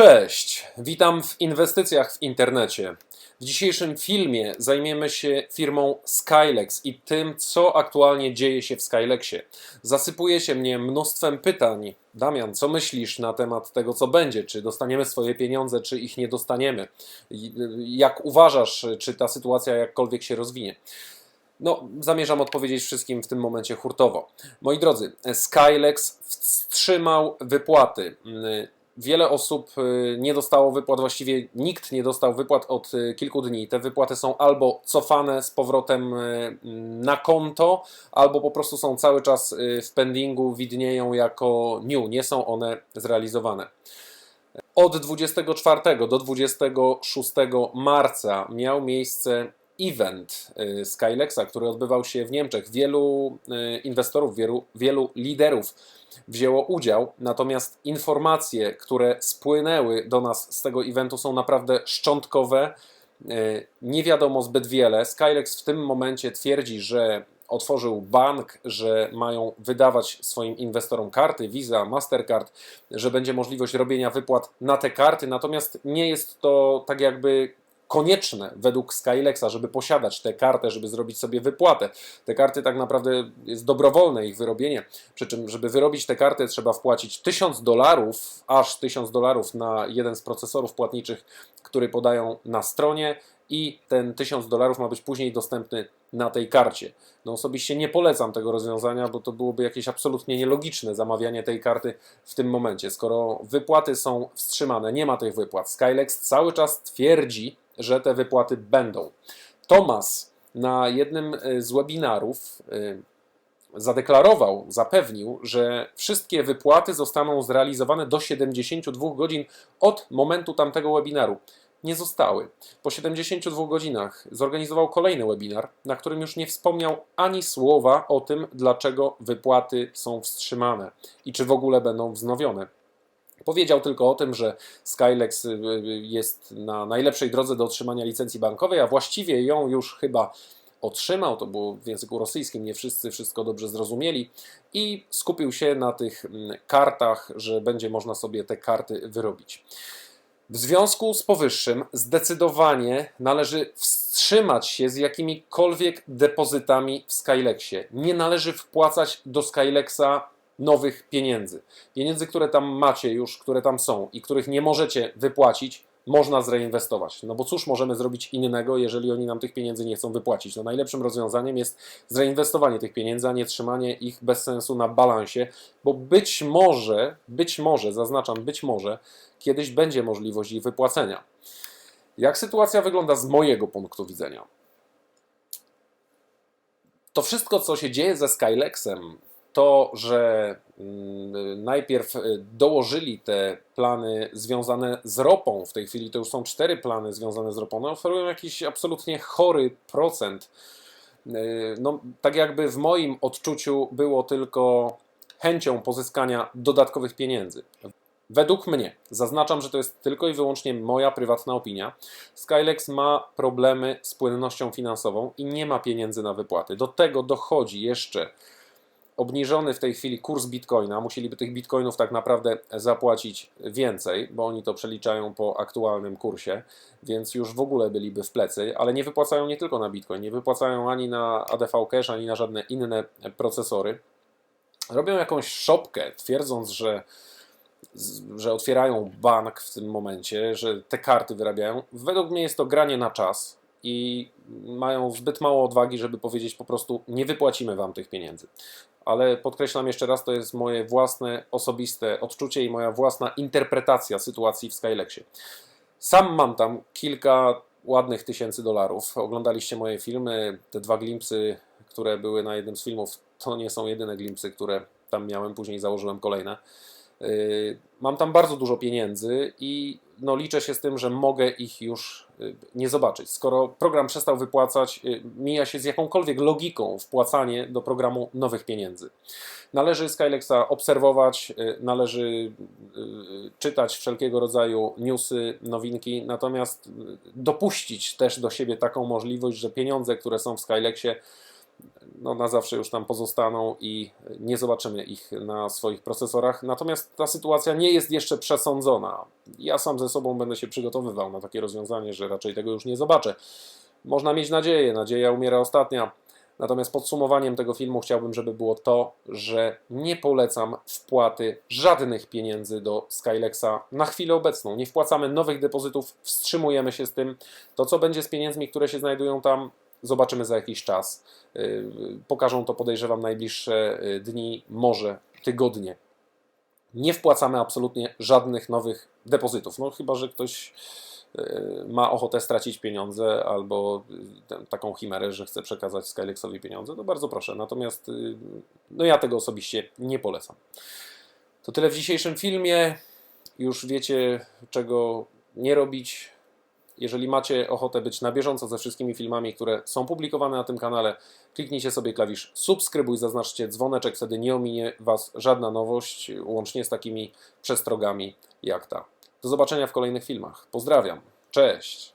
Cześć, witam w inwestycjach w internecie. W dzisiejszym filmie zajmiemy się firmą Skylex i tym, co aktualnie dzieje się w Skylexie. Zasypuje się mnie mnóstwem pytań. Damian, co myślisz na temat tego, co będzie? Czy dostaniemy swoje pieniądze, czy ich nie dostaniemy? I- Jak uważasz, czy ta sytuacja jakkolwiek się rozwinie? No, zamierzam odpowiedzieć wszystkim w tym momencie hurtowo. Moi drodzy, Skylex wstrzymał wypłaty. Mm, Wiele osób y, nie dostało wypłat, właściwie nikt nie dostał wypłat od y, kilku dni. Te wypłaty są albo cofane z powrotem y, na konto, albo po prostu są cały czas w pendingu, widnieją jako new, nie są one zrealizowane. Od 24 do 26 marca miał miejsce event y, Skylexa, który odbywał się w Niemczech. Wielu y, inwestorów, wielu, wielu liderów wzięło udział, natomiast informacje, które spłynęły do nas z tego eventu są naprawdę szczątkowe. Y, Nie wiadomo zbyt wiele. Skylex w tym momencie twierdzi, że otworzył bank, że mają wydawać swoim inwestorom karty Visa, Mastercard, że będzie możliwość robienia wypłat na te karty, natomiast nie jest to tak jakby konieczne według Skylexa, żeby posiadać tę kartę, żeby zrobić sobie wypłatę. Te karty tak naprawdę jest dobrowolne ich wyrobienie, przy czym żeby wyrobić tę kartę trzeba wpłacić 1000 dolarów, aż 1000 dolarów na jeden z procesorów płatniczych, który podają na stronie i ten 1000 dolarów ma być później dostępny na tej karcie. No osobiście nie polecam tego rozwiązania, bo to byłoby jakieś absolutnie nielogiczne zamawianie tej karty w tym momencie. Skoro wypłaty są wstrzymane, nie ma tych wypłat. Skylex cały czas twierdzi, że te wypłaty będą. Thomas na jednym y, z webinarów y, zadeklarował, zapewnił, że wszystkie wypłaty zostaną zrealizowane do 72 godzin od momentu tamtego webinaru. Nie zostały. Po 72 godzinach zorganizował kolejny webinar, na którym już nie wspomniał ani słowa o tym, dlaczego wypłaty są wstrzymane i czy w ogóle będą wznowione. Powiedział tylko o tym, że Skylex y, y, jest na najlepszej drodze do otrzymania licencji bankowej, a właściwie ją już chyba otrzymał. To było w języku rosyjskim, nie wszyscy wszystko dobrze zrozumieli. I skupił się na tych mm, kartach, że będzie można sobie te karty wyrobić. W związku z powyższym zdecydowanie należy wstrzymać się z jakimikolwiek depozytami w Skylexie. Nie należy wpłacać do Skylexa nowych pieniędzy. Pieniędzy, które tam macie już, które tam są i których nie możecie wypłacić, można zreinwestować. No bo cóż możemy zrobić innego, jeżeli oni nam tych pieniędzy nie chcą wypłacić? No najlepszym rozwiązaniem jest zreinwestowanie tych pieniędzy, a nie trzymanie ich bez sensu na balansie, bo być może, być może, zaznaczam, być może, kiedyś będzie możliwość ich wypłacenia. Jak sytuacja wygląda z mojego punktu widzenia? To wszystko, co się dzieje ze Skylexem, to, że mm, najpierw y, dołożyli te plany związane z ropą, w tej chwili to już są cztery plany związane z ropą, one oferują jakiś absolutnie chory procent. Y, No, tak jakby w moim odczuciu było tylko chęcią pozyskania dodatkowych pieniędzy. Według mnie, zaznaczam, że to jest tylko i wyłącznie moja prywatna opinia, Skylex ma problemy z płynnością finansową i nie ma pieniędzy na wypłaty. Do tego dochodzi jeszcze obniżony w tej chwili kurs bitcoina. Musieliby tych bitcoinów tak naprawdę zapłacić więcej, bo oni to przeliczają po aktualnym kursie, więc już w ogóle byliby w plecy, ale nie wypłacają nie tylko na bitcoin, nie wypłacają ani na ADV Cash, ani na żadne inne procesory. Robią jakąś szopkę, twierdząc, że że otwierają bank w tym momencie, że te karty wyrabiają. Według mnie jest to granie na czas i mają zbyt mało odwagi, żeby powiedzieć po prostu nie wypłacimy wam tych pieniędzy. Ale podkreślam jeszcze raz, to jest moje własne, osobiste odczucie i moja własna interpretacja sytuacji w Skylexie. Sam mam tam kilka ładnych tysięcy dolarów. Oglądaliście moje filmy, te dwa glimpsy, które były na jednym z filmów, to nie są jedyne glimpsy, które tam miałem, później założyłem kolejne. Yy, Mam tam bardzo dużo pieniędzy i no, liczę się z tym, że mogę ich już yy, nie zobaczyć. Skoro program przestał wypłacać, yy, mija się z jakąkolwiek logiką wpłacanie do programu nowych pieniędzy. Należy Skylexa obserwować, należy czytać wszelkiego rodzaju newsy, nowinki, natomiast dopuścić też do siebie taką możliwość, że pieniądze, które są w Skylexie, no, na zawsze już tam pozostaną i nie zobaczymy ich na swoich procesorach. Natomiast ta sytuacja nie jest jeszcze przesądzona. Ja sam ze sobą będę się przygotowywał na takie rozwiązanie, że raczej tego już nie zobaczę. Można mieć nadzieję, nadzieja umiera ostatnia. Natomiast podsumowaniem tego filmu chciałbym, żeby było to, że nie polecam wpłaty żadnych pieniędzy do Skylexa na chwilę obecną. Nie wpłacamy nowych depozytów, wstrzymujemy się z tym. To, co będzie z pieniędzmi, które się znajdują tam, zobaczymy za jakiś czas. Yy, Pokażą to, podejrzewam, najbliższe yy, dni, może tygodnie. Nie wpłacamy absolutnie żadnych nowych depozytów. No chyba, że ktoś yy, ma ochotę stracić pieniądze albo taką chimerę, że chce przekazać Skylexowi pieniądze, to bardzo proszę. Natomiast no ja tego osobiście nie polecam. To tyle w dzisiejszym filmie. Już wiecie, czego nie robić. Jeżeli macie ochotę być na bieżąco ze wszystkimi filmami, które są publikowane na tym kanale, kliknijcie sobie klawisz subskrybuj, zaznaczcie dzwoneczek, wtedy nie ominie Was żadna nowość, łącznie z takimi przestrogami jak ta. Do zobaczenia w kolejnych filmach. Pozdrawiam. Cześć.